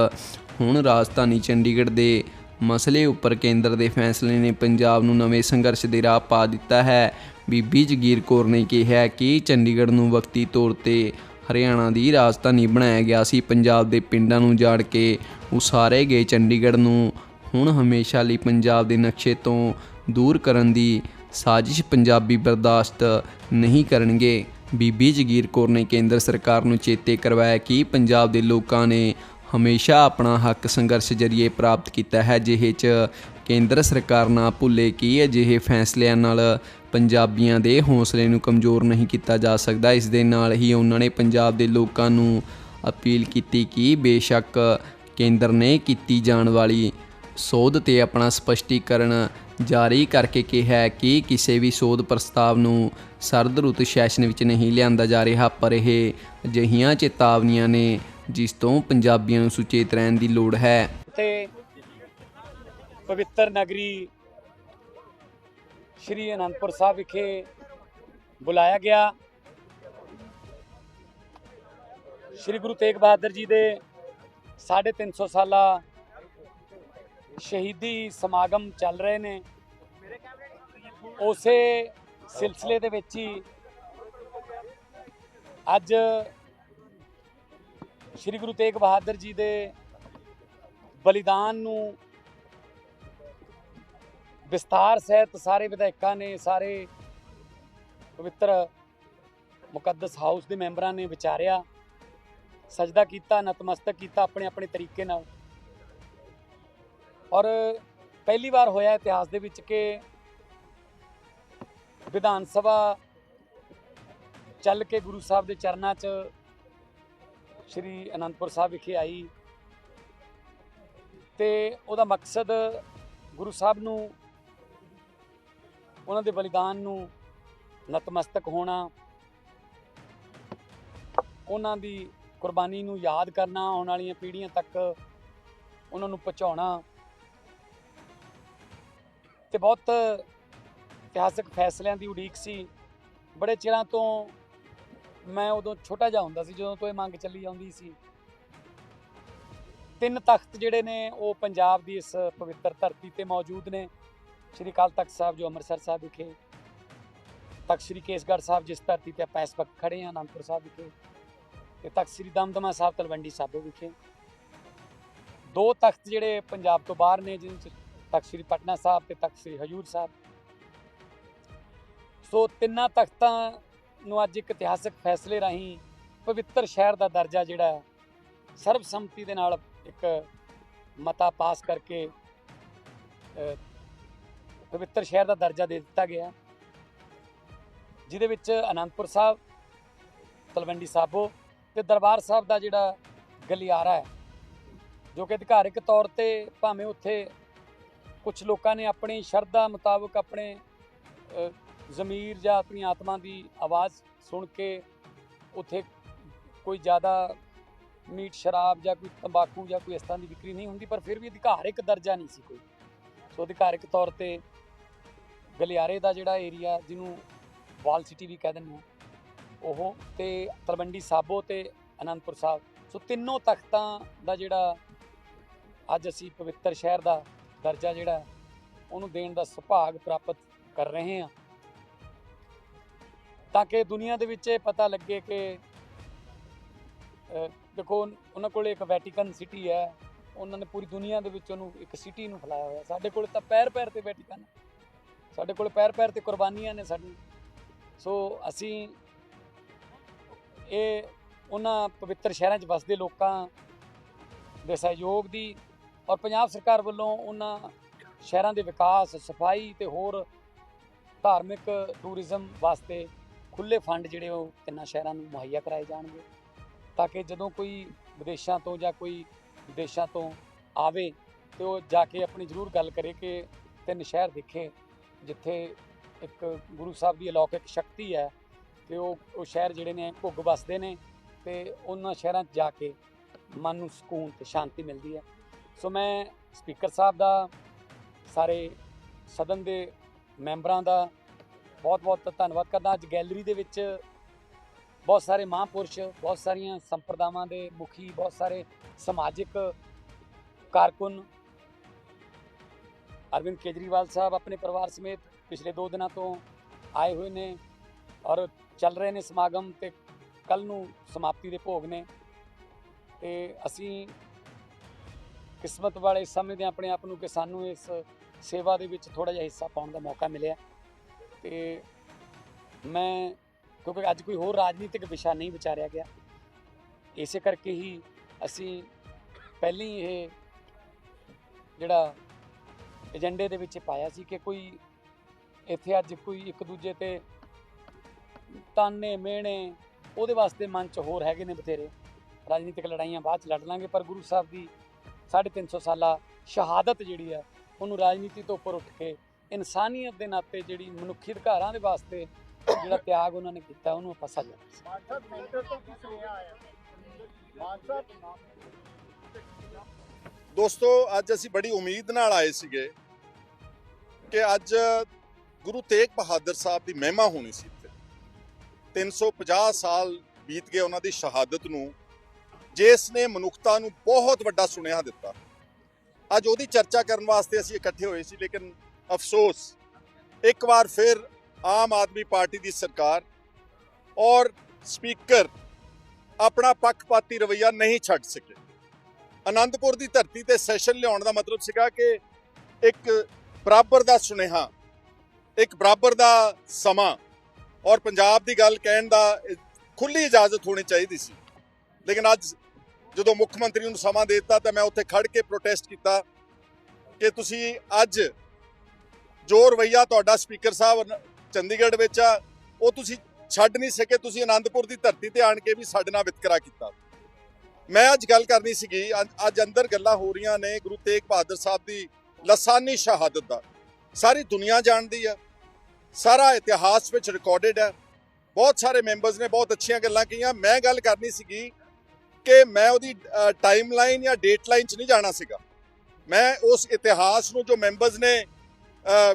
ਹੁਣ ਰਾਜਧਾਨੀ ਚੰਡੀਗੜ੍ਹ ਦੇ ਮਸਲੇ ਉੱਪਰ ਕੇਂਦਰ ਦੇ ਫੈਸਲੇ ਨੇ ਪੰਜਾਬ ਨੂੰ ਨਵੇਂ ਸੰਘਰਸ਼ ਦੇ ਰਾਹ ਪਾ ਦਿੱਤਾ ਹੈ। ਬੀਬੀ ਜਗੀਰ ਕੌਰ ਨੇ ਕਿਹਾ ਕਿ ਚੰਡੀਗੜ੍ਹ ਨੂੰ ਵਕਤੀ ਤੌਰ ਤੇ ਹਰਿਆਣਾ ਦੀ ਰਾਜਧਾਨੀ ਬਣਾਇਆ ਗਿਆ ਸੀ। ਪੰਜਾਬ ਦੇ ਪਿੰਡਾਂ ਨੂੰ ਜਾੜ ਕੇ ਉਸਾਰੇ ਗਏ ਚੰਡੀਗੜ੍ਹ ਨੂੰ। ਹੁਣ ਹਮੇਸ਼ਾ ਲਈ ਪੰਜਾਬ ਦੇ ਨਕਸ਼ੇ ਤੋਂ ਦੂਰ ਕਰਨ ਦੀ ਸਾਜ਼ਿਸ਼ ਪੰਜਾਬੀ ਬਰਦਾਸ਼ਤ ਨਹੀਂ ਕਰਨਗੇ। ਬੀਬੀ ਜਗੀਰ ਕੌਰ ਨੇ ਕੇਂਦਰ ਸਰਕਾਰ ਨੂੰ ਚੇਤੇ ਕਰਵਾਇਆ ਕਿ ਪੰਜਾਬ ਦੇ ਲੋਕਾਂ ਨੇ ਹਮੇਸ਼ਾ ਆਪਣਾ ਹੱਕ ਸੰਘਰਸ਼ ਜਰੀਏ ਪ੍ਰਾਪਤ ਕੀਤਾ ਹੈ। ਜਿਹੇ ਚ ਕੇਂਦਰ ਸਰਕਾਰ ਨਾ ਭੁੱਲੇ ਕਿ ਅਜਿਹੇ ਫੈਸਲਿਆਂ ਨਾਲ ਪੰਜਾਬੀਆਂ ਦੇ ਹੌਸਲੇ ਨੂੰ ਕਮਜ਼ੋਰ ਨਹੀਂ ਕੀਤਾ ਜਾ ਸਕਦਾ। ਇਸ ਦੇ ਨਾਲ ਹੀ ਉਹਨਾਂ ਨੇ ਪੰਜਾਬ ਦੇ ਲੋਕਾਂ ਨੂੰ ਅਪੀਲ ਕੀਤੀ ਕਿ ਬੇਸ਼ੱਕ ਕੇਂਦਰ ਨੇ ਕੀਤੀ ਜਾਣ ਵਾਲੀ ਸੋਧ ਤੇ ਆਪਣਾ ਸਪਸ਼ਟੀਕਰਨ ਜਾਰੀ ਕਰਕੇ ਕਿਹਾ ਹੈ ਕਿ ਕਿਸੇ ਵੀ ਸੋਧ ਪ੍ਰਸਤਾਵ ਨੂੰ ਸਰਦ ਰੁੱਤ ਸੈਸ਼ਨ ਵਿੱਚ ਨਹੀਂ ਲਿਆਂਦਾ ਜਾ ਰਿਹਾ, ਪਰ ਇਹ ਅਜਿਹੀਆਂ ਚੇਤਾਵਨੀਆਂ ਨੇ ਜਿਸ ਤੋਂ ਪੰਜਾਬੀਆਂ ਨੂੰ ਸੁਚੇਤ ਰਹਿਣ ਦੀ ਲੋੜ ਹੈ। ਤੇ ਪਵਿੱਤਰ ਨਗਰੀ ਸ਼੍ਰੀ ਅਨੰਦਪੁਰ ਸਾਹਿਬ ਵਿਖੇ ਬੁਲਾਇਆ ਗਿਆ। ਸ਼੍ਰੀ ਗੁਰੂ ਤੇਗ ਬਹਾਦਰ ਜੀ ਦੇ 350 ਸਾਲਾ ਸ਼ਹੀਦੀ ਸਮਾਗਮ ਚੱਲ ਰਹੇ ਨੇ। ਉਸੇ ਸਿਲਸਿਲੇ ਦੇ ਵਿੱਚ ਹੀ ਅੱਜ ਸ਼੍ਰੀ ਗੁਰੂ ਤੇਗ ਬਹਾਦਰ ਜੀ ਦੇ ਬਲੀਦਾਨ ਨੂੰ ਵਿਸਤਾਰ ਸਹਿਤ ਸਾਰੇ ਵਿਧਾਇਕਾਂ ਨੇ, ਸਾਰੇ ਪਵਿੱਤਰ ਮੁਕੱਦਸ ਹਾਊਸ ਦੇ ਮੈਂਬਰਾਂ ਨੇ ਵਿਚਾਰਿਆ, ਸਜਦਾ ਕੀਤਾ, ਨਤਮਸਤਕ ਕੀਤਾ ਆਪਣੇ ਆਪਣੇ ਤਰੀਕੇ ਨਾਲ। ਔਰ ਪਹਿਲੀ ਵਾਰ ਹੋਇਆ ਇਤਿਹਾਸ ਦੇ ਵਿੱਚ ਕਿ ਵਿਧਾਨ ਸਭਾ ਚੱਲ ਕੇ ਗੁਰੂ ਸਾਹਿਬ ਦੇ ਚਰਨਾਂ 'ਚ ਸ਼੍ਰੀ ਅਨੰਦਪੁਰ ਸਾਹਿਬ ਵਿਖੇ ਆਈ। ਤੇ ਉਹਦਾ ਮਕਸਦ ਗੁਰੂ ਸਾਹਿਬ ਨੂੰ ਉਹਨਾਂ ਦੇ ਬਲੀਦਾਨ ਨੂੰ ਨਤਮਸਤਕ ਹੋਣਾ, ਉਹਨਾਂ ਦੀ ਕੁਰਬਾਨੀ ਨੂੰ ਯਾਦ ਕਰਨਾ, ਆਉਣ ਵਾਲੀਆਂ ਪੀੜ੍ਹੀਆਂ ਤੱਕ ਉਹਨਾਂ ਨੂੰ ਪਹੁੰਚਾਉਣਾ, ਤੇ ਬਹੁਤ ਇਤਿਹਾਸਕ ਫੈਸਲਿਆਂ ਦੀ ਉਡੀਕ ਸੀ। ਬੜੇ ਚਿਰਾਂ ਤੋਂ ਮੈਂ ਉਦੋਂ ਛੋਟਾ ਜਿਹਾ ਹੁੰਦਾ ਸੀ, ਜਦੋਂ ਤੋਂ ਇਹ ਮੰਗ ਚੱਲੀ ਜਾਂਦੀ ਸੀ। ਤਿੰਨ ਤਖਤ ਜਿਹੜੇ ਨੇ, ਉਹ ਪੰਜਾਬ ਦੀ ਇਸ ਪਵਿੱਤਰ ਧਰਤੀ ਤੇ ਮੌਜੂਦ ਨੇ। ਸ਼੍ਰੀ ਅਕਾਲ ਤਖਤ ਸਾਹਿਬ ਜੋ ਅੰਮ੍ਰਿਤਸਰ ਸਾਹਿਬ ਵਿਖੇ, ਤਖਤ ਸ਼੍ਰੀ ਕੇਸਗੜ੍ਹ ਸਾਹਿਬ ਜਿਸ ਧਰਤੀ ਤੇ ਆਪਾਂ ਇਸ ਵਕਤ ਖੜੇ ਹਾਂ, ਅਨੰਦਪੁਰ ਸਾਹਿਬ ਵਿਖੇ ਤੇ ਤਖਤ ਸ਼੍ਰੀ ਦਮਦਮਾ ਸਾਹਿਬ ਤਲਵੰਡੀ ਸਾਬੋ ਵਿਖੇ। ਦੋ ਤਖਤ ਜਿਹੜੇ ਪੰਜਾਬ ਤੋਂ ਬਾਹਰ ਨੇ ਜਿਨ੍ਹਾਂ ਚ ਤਖਤ ਸ਼੍ਰੀ ਪਟਨਾ ਸਾਹਿਬ ਤੇ ਤਖਤ ਸ਼੍ਰੀ ਹਜੂਰ ਸਾਹਿਬ। ਸੋ ਤਿੰਨਾਂ ਤਖਤਾਂ ਨੂੰ ਅੱਜ ਇੱਕ ਇਤਿਹਾਸਕ ਫੈਸਲੇ ਰਾਹੀਂ ਪਵਿੱਤਰ ਸ਼ਹਿਰ ਦਾ ਦਰਜਾ ਜਿਹੜਾ ਸਰਬਸੰਮਤੀ ਦੇ ਨਾਲ ਇੱਕ ਮਤਾ ਪਾਸ ਕਰਕੇ ਪਵਿੱਤਰ ਸ਼ਹਿਰ ਦਾ ਦਰਜਾ ਦੇ ਦਿੱਤਾ ਗਿਆ। ਜਿਹਦੇ ਵਿੱਚ ਅਨੰਦਪੁਰ ਸਾਹਿਬ, ਤਲਵੰਡੀ ਸਾਬੋ ਤੇ ਦਰਬਾਰ ਸਾਹਿਬ ਦਾ ਜਿਹੜਾ ਗਲਿਆਰਾ ਹੈ, ਜੋ ਕਿ ਅਧਿਕਾਰਿਕ ਤੌਰ ਤੇ ਭਾਵੇਂ ਉੱਥੇ ਕੁਝ ਲੋਕਾਂ ਨੇ ਆਪਣੀ ਸ਼ਰਧਾ ਮੁਤਾਬਕ ਆਪਣੇ ਜ਼ਮੀਰ ਜਾਂ ਆਪਣੀ ਆਤਮਾ ਦੀ ਆਵਾਜ਼ ਸੁਣ ਕੇ ਉੱਥੇ ਕੋਈ ਜ਼ਿਆਦਾ ਮੀਟ ਸ਼ਰਾਬ ਜਾਂ ਕੋਈ ਤੰਬਾਕੂ ਜਾਂ ਕੋਈ ਇਸ ਤਰ੍ਹਾਂ ਦੀ ਵਿਕਰੀ ਨਹੀਂ ਹੁੰਦੀ, ਪਰ ਫਿਰ ਵੀ ਅਧਿਕਾਰਿਕ ਦਰਜਾ ਨਹੀਂ ਸੀ ਕੋਈ। ਸੋ ਅਧਿਕਾਰਿਕ ਤੌਰ ਤੇ ਗਲਿਆਰੇ ਦਾ ਜਿਹੜਾ ਏਰੀਆ ਜਿਹਨੂੰ ਵਾਲ ਸਿਟੀ ਵੀ ਕਹਿ ਦਿੰਦੇ ਆ, ਉਹ ਤੇ ਤਲਵੰਡੀ ਸਾਬੋ ਤੇ ਅਨੰਦਪੁਰ ਸਾਹਿਬ। ਸੋ ਤਿੰਨੋਂ ਤਖਤਾਂ ਦਾ ਜਿਹੜਾ ਅੱਜ ਅਸੀਂ ਪਵਿੱਤਰ ਸ਼ਹਿਰ ਦਾ ਦਰਜਾ ਜਿਹੜਾ, ਉਹਨੂੰ ਦੇਣ ਦਾ ਸੁਭਾਗ ਪ੍ਰਾਪਤ ਕਰ ਰਹੇ ਹਾਂ। ਤਾਂ ਕਿ ਦੁਨੀਆ ਦੇ ਵਿੱਚ ਇਹ ਪਤਾ ਲੱਗੇ ਕਿ ਦੇਖੋ, ਉਹਨਾਂ ਕੋਲ ਇੱਕ ਵੈਟੀਕਨ ਸਿਟੀ ਹੈ। ਉਹਨਾਂ ਨੇ ਪੂਰੀ ਦੁਨੀਆ ਦੇ ਵਿੱਚ ਉਹਨੂੰ ਇੱਕ ਸਿਟੀ ਨੂੰ ਫੈਲਾਇਆ ਹੋਇਆ। ਸਾਡੇ ਕੋਲ ਤਾਂ ਪੈਰ ਪੈਰ ਤੇ ਵੈਟੀਕਨ ਹੈ। ਸਾਡੇ ਕੋਲ ਪੈਰ ਪੈਰ ਤੇ ਕੁਰਬਾਨੀਆਂ ਨੇ ਸਾਡੀ। ਸੋ ਅਸੀਂ ਇਹ ਉਹਨਾਂ ਪਵਿੱਤਰ ਸ਼ਹਿਰਾਂ 'ਚ ਵਸਦੇ ਲੋਕਾਂ ਦੇ ਸਹਿਯੋਗ ਦੀ ਔਰ ਪੰਜਾਬ ਸਰਕਾਰ ਵੱਲੋਂ ਉਹਨਾਂ ਸ਼ਹਿਰਾਂ ਦੇ ਵਿਕਾਸ, ਸਫ਼ਾਈ ਤੇ ਹੋਰ ਧਾਰਮਿਕ ਟੂਰਿਜ਼ਮ ਵਾਸਤੇ ਖੁੱਲੇ ਫੰਡ ਜਿਹੜੇ ਉਹ ਤਿੰਨਾਂ ਸ਼ਹਿਰਾਂ ਨੂੰ ਮੁਹੱਈਆ ਕਰਾਏ ਜਾਣਗੇ ਤਾਂ ਕਿ ਜਦੋਂ ਕੋਈ ਵਿਦੇਸ਼ਾਂ ਤੋਂ ਜਾਂ ਕੋਈ ਵਿਦੇਸ਼ਾਂ ਤੋਂ ਆਵੇ ਤੇ ਉਹ ਜਾ ਕੇ ਆਪਣੀ ਜ਼ਰੂਰ ਗੱਲ ਕਰੇ ਕਿ ਤਿੰਨ ਸ਼ਹਿਰ ਦੇਖੇ ਜਿੱਥੇ ਇੱਕ ਗੁਰੂ ਸਾਹਿਬ ਦੀ ਅਲੌਕਿਕ ਸ਼ਕਤੀ ਹੈ ਤੇ ਉਹ ਉਹ ਸ਼ਹਿਰ ਜਿਹੜੇ ਨੇ ਭੁੱਗ ਵਸਦੇ ਨੇ ਤੇ ਉਹਨਾਂ ਸ਼ਹਿਰਾਂ 'ਚ ਜਾ ਕੇ ਮਨ ਨੂੰ ਸਕੂਨ ਤੇ ਸ਼ਾਂਤੀ ਮਿਲਦੀ ਹੈ। ਸੋ ਮੈਂ ਸਪੀਕਰ ਸਾਹਿਬ ਦਾ, ਸਾਰੇ ਸਦਨ ਦੇ ਮੈਂਬਰਾਂ ਦਾ ਬਹੁਤ ਬਹੁਤ ਧੰਨਵਾਦ ਕਰਦਾ। ਅੱਜ ਗੈਲਰੀ ਦੇ ਵਿੱਚ ਬਹੁਤ ਸਾਰੇ ਮਹਾਂਪੁਰਸ਼, ਬਹੁਤ ਸਾਰੀਆਂ ਸੰਪਰਦਾਵਾਂ ਦੇ ਮੁਖੀ, ਬਹੁਤ ਸਾਰੇ ਸਮਾਜਿਕ ਕਾਰਕੁਨ ਅਰਵਿੰਦ ਕੇਜਰੀਵਾਲ ਸਾਹਿਬ ਆਪਣੇ ਪਰਿਵਾਰ ਸਮੇਤ ਪਿਛਲੇ 2 ਦਿਨਾਂ ਤੋਂ ਆਏ ਹੋਏ ਨੇ ਔਰ ਚੱਲ ਰਹੇ ਨੇ ਸਮਾਗਮ ਤੇ ਕੱਲ ਨੂੰ ਸਮਾਪਤੀ ਦੇ ਭੋਗ ਨੇ ਤੇ ਅਸੀਂ ਕਿਸਮਤ ਵਾਲੇ ਸਮਝਦੇ ਹਾਂ ਆਪਣੇ ਆਪ ਨੂੰ ਕਿ ਸਾਨੂੰ ਇਸ ਸੇਵਾ ਦੇ ਵਿੱਚ ਥੋੜਾ ਜਿਹਾ ਹਿੱਸਾ ਪਾਉਣ ਦਾ ਮੌਕਾ ਮਿਲਿਆ ਤੇ ਮੈਂ ਕਿਉਂਕਿ ਅੱਜ ਕੋਈ ਹੋਰ ਰਾਜਨੀਤਿਕ ਵਿਸ਼ਾ ਨਹੀਂ ਵਿਚਾਰਿਆ ਗਿਆ ਇਸੇ ਕਰਕੇ ਹੀ ਅਸੀਂ ਪਹਿਲਾਂ ਹੀ ਇਹ ਜਿਹੜਾ ਏਜੰਡੇ ਦੇ ਵਿੱਚ ਪਾਇਆ ਸੀ ਕਿ ਕੋਈ ਇੱਥੇ ਅੱਜ ਕੋਈ ਇੱਕ ਦੂਜੇ ਤੇ ਤਾਨੇ, ਮਿਹਣੇ, ਉਹਦੇ ਵਾਸਤੇ ਮਨ ਚ ਹੋਰ ਹੈਗੇ ਨੇ ਬਥੇਰੇ। ਰਾਜਨੀਤਿਕ ਲੜਾਈਆਂ ਬਾਅਦ ਚ ਲੜ ਲਾਂਗੇ, ਪਰ ਗੁਰੂ ਸਾਹਿਬ ਦੀ 350 ਸਾਲਾ ਸ਼ਹਾਦਤ ਜਿਹੜੀ ਹੈ, ਉਹਨੂੰ ਰਾਜਨੀਤੀ ਤੋਂ ਉੱਪਰ ਉੱਠ ਕੇ ਇਨਸਾਨੀਅਤ ਦੇ ਨਾਤੇ ਜਿਹੜੀ ਮਨੁੱਖੀ ਅਧਿਕਾਰਾਂ ਦੇ ਵਾਸਤੇ ਜਿਹੜਾ ਤਿਆਗ ਉਹਨਾਂ ਨੇ ਕੀਤਾ, ਉਹਨੂੰ ਆਪਾਂ ਸੱਜ ਮਾਨ ਸਾਹਿਬ ਤੋਂ ਕੀ ਸੁਨੇਹਾ ਆਇਆ? ਮਾਨ ਦੋਸਤੋ, ਅੱਜ ਅਸੀਂ ਬੜੀ ਉਮੀਦ ਨਾਲ ਆਏ ਸੀਗੇ ਕਿ ਅੱਜ ਗੁਰੂ ਤੇਗ ਬਹਾਦਰ ਸਾਹਿਬ ਦੀ ਮਹਿਮਾ ਹੋਣੀ ਸੀ ਇੱਥੇ। 350 ਸਾਲ ਬੀਤ ਗਏ ਉਹਨਾਂ ਦੀ ਸ਼ਹਾਦਤ ਨੂੰ ਜਿਸ ਨੇ ਮਨੁੱਖਤਾ ਨੂੰ ਬਹੁਤ ਵੱਡਾ ਸੁਨੇਹਾ ਦਿੱਤਾ। ਅੱਜ ਉਹਦੀ ਚਰਚਾ ਕਰਨ ਵਾਸਤੇ ਅਸੀਂ ਇਕੱਠੇ ਹੋਏ ਸੀ, ਲੇਕਿਨ ਅਫਸੋਸ, ਇੱਕ ਵਾਰ ਫਿਰ ਆਮ ਆਦਮੀ ਪਾਰਟੀ ਦੀ ਸਰਕਾਰ ਔਰ ਸਪੀਕਰ ਆਪਣਾ ਪੱਖਪਾਤੀ ਰਵੱਈਆ ਨਹੀਂ ਛੱਡ ਸਕੇ। ਅਨੰਦਪੁਰ ਦੀ ਧਰਤੀ ਤੇ ਸੈਸ਼ਨ ਲਿਆਉਣ ਦਾ ਮਤਲਬ ਸੀਗਾ ਕਿ ਇੱਕ ਬਰਾਬਰ ਦਾ ਸੁਨੇਹਾ, ਇੱਕ ਬਰਾਬਰ ਦਾ ਸਮਾਂ ਔਰ ਪੰਜਾਬ ਦੀ ਗੱਲ ਕਹਿਣ ਦਾ ਖੁੱਲੀ ਇਜਾਜ਼ਤ ਹੋਣੀ ਚਾਹੀਦੀ ਸੀ। ਲੇਕਿਨ ਅੱਜ ਜਦੋਂ ਮੁੱਖ ਮੰਤਰੀ ਨੂੰ ਸਮਾਂ ਦੇ ਦਿੱਤਾ ਤਾਂ ਮੈਂ ਉੱਥੇ ਖੜ ਕੇ ਪ੍ਰੋਟੈਸਟ ਕੀਤਾ ਕਿ ਤੁਸੀਂ ਅੱਜ ਜੋ ਰਵੱਈਆ ਤੁਹਾਡਾ ਸਪੀਕਰ ਸਾਹਿਬ ਚੰਡੀਗੜ੍ਹ ਵਿੱਚ ਆ, ਉਹ ਤੁਸੀਂ ਛੱਡ ਨਹੀਂ ਸਕੇ, ਤੁਸੀਂ ਆਨੰਦਪੁਰ ਦੀ ਧਰਤੀ ਤੇ ਆਣ ਕੇ ਵੀ ਸਾਡੇ ਨਾਲ ਵਿਤਕਰਾ ਕੀਤਾ। ਮੈਂ ਅੱਜ ਗੱਲ ਕਰਨੀ ਸੀਗੀ ਅੱਜ- ਅੱਜ ਅੰਦਰ ਗੱਲਾਂ ਹੋ ਰਹੀਆਂ ਨੇ ਗੁਰੂ ਤੇਗ ਬਹਾਦਰ ਸਾਹਿਬ ਦੀ ਲਸਾਨੀ ਸ਼ਹਾਦਤ ਦਾ। ਸਾਰੀ ਦੁਨੀਆ ਜਾਣਦੀ ਆ ਸਾਰਾ ਇਤਿਹਾਸ ਵਿੱਚ ਰਿਕਾਰਡਡ ਹੈ ਬਹੁਤ ਸਾਰੇ ਮੈਂਬਰਸ ਨੇ ਬਹੁਤ ਅੱਛੀਆਂ ਗੱਲਾਂ ਕਹੀਆਂ। ਮੈਂ ਗੱਲ ਕਰਨੀ ਸੀਗੀ ਕਿ ਮੈਂ ਉਹਦੀ ਟਾਈਮਲਾਈਨ ਜਾਂ ਡੇਟ ਲਾਈਨ 'ਚ ਨਹੀਂ ਜਾਣਾ ਸੀਗਾ। ਮੈਂ ਉਸ ਇਤਿਹਾਸ ਨੂੰ ਜੋ ਮੈਂਬਰਸ ਨੇ ਅ,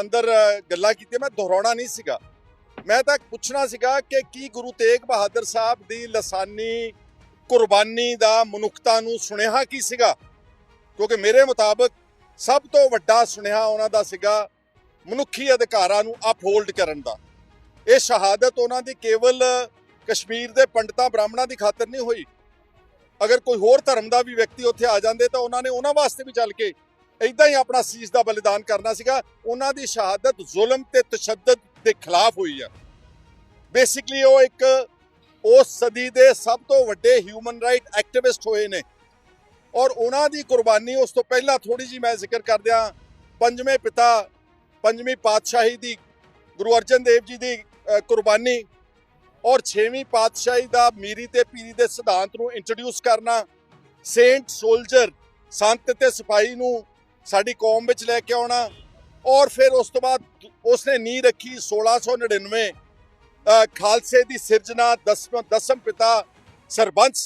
ਅੰਦਰ ਗੱਲਾਂ ਕੀਤੀਆਂ ਮੈਂ ਦੁਹਰਾਉਣਾ ਨਹੀਂ ਸੀਗਾ। ਮੈਂ ਤਾਂ ਪੁੱਛਣਾ ਸੀਗਾ ਕਿ ਕੀ ਗੁਰੂ ਤੇਗ ਬਹਾਦਰ ਸਾਹਿਬ ਦੀ ਲਸਾਨੀ ਕੁਰਬਾਨੀ ਦਾ ਮਨੁੱਖਤਾ ਨੂੰ ਸੁਨੇਹਾ ਕੀ ਸੀਗਾ? ਕਿਉਂਕਿ ਮੇਰੇ ਮੁਤਾਬਕ ਸਭ ਤੋਂ ਵੱਡਾ ਸੁਨੇਹਾ ਉਹਨਾਂ ਦਾ ਸੀਗਾ ਮਨੁੱਖੀ ਅਧਿਕਾਰਾਂ ਨੂੰ ਅਪਹੋਲਡ ਕਰਨ ਦਾ। ਇਹ ਸ਼ਹਾਦਤ ਉਹਨਾਂ ਦੀ ਕੇਵਲ ਕਸ਼ਮੀਰ ਦੇ ਪੰਡਤਾਂ ਬ੍ਰਾਹਮਣਾਂ ਦੀ ਖਾਤਰ ਨਹੀਂ ਹੋਈ। ਅਗਰ ਕੋਈ ਹੋਰ ਧਰਮ ਦਾ ਵੀ ਵਿਅਕਤੀ ਉੱਥੇ ਆ ਜਾਂਦੇ ਤਾਂ ਉਹਨਾਂ ਨੇ ਉਹਨਾਂ ਵਾਸਤੇ ਵੀ ਚੱਲ ਕੇ ਇਦਾਂ ਹੀ ਆਪਣਾ ਸੀਸ ਦਾ ਬਲੀਦਾਨ ਕਰਨਾ ਸੀਗਾ। ਉਹਨਾਂ ਦੀ ਸ਼ਹਾਦਤ ਜ਼ੁਲਮ ਤੇ ਤਸ਼ੱਦਦ ਦੇ ਖਿਲਾਫ ਹੋਈ ਆ। ਬੇਸਿਕਲੀ ਉਹ ਇੱਕ ਉਸ ਸਦੀ ਦੇ ਸਭ ਤੋਂ ਵੱਡੇ ਹਿਊਮਨ ਰਾਈਟ ਐਕਟਿਵਿਸਟ ਹੋਏ ਨੇ। ਔਰ ਉਹਨਾਂ ਦੀ ਕੁਰਬਾਨੀ ਉਸ ਤੋਂ ਪਹਿਲਾਂ ਥੋੜੀ ਜੀ ਮੈਂ ਜ਼ਿਕਰ ਕਰਦਿਆਂ ਪੰਜਵੇਂ ਪਿਤਾ ਪੰਜਵੀਂ ਪਾਤਸ਼ਾਹੀ ਦੀ ਗੁਰੂ ਅਰਜਨ ਦੇਵ ਜੀ ਦੀ ਕੁਰਬਾਨੀ ਔਰ ਛੇਵੀਂ ਪਾਤਸ਼ਾਹੀ ਦਾ ਮੀਰੀ ਤੇ ਪੀਰੀ ਦੇ ਸਿਧਾਂਤ ਨੂੰ ਇੰਟਰੋਡਿਊਸ ਕਰਨਾ ਸੇਂਟ ਸੋਲਜਰ ਸੰਤ ਤੇ ਸਿਪਾਹੀ ਨੂੰ ਸਾਡੀ ਕੌਮ ਵਿੱਚ ਲੈ ਕੇ ਆਉਣਾ ਔਰ ਫਿਰ ਉਸ ਤੋਂ ਬਾਅਦ ਉਸਨੇ ਨੀਂਹ ਰੱਖੀ 1699 ਅ, ਖਾਲਸੇ ਦੀ ਸਿਰਜਣਾ ਦਸਮ ਦਸਮ ਪਿਤਾ ਸਰਬੰਸ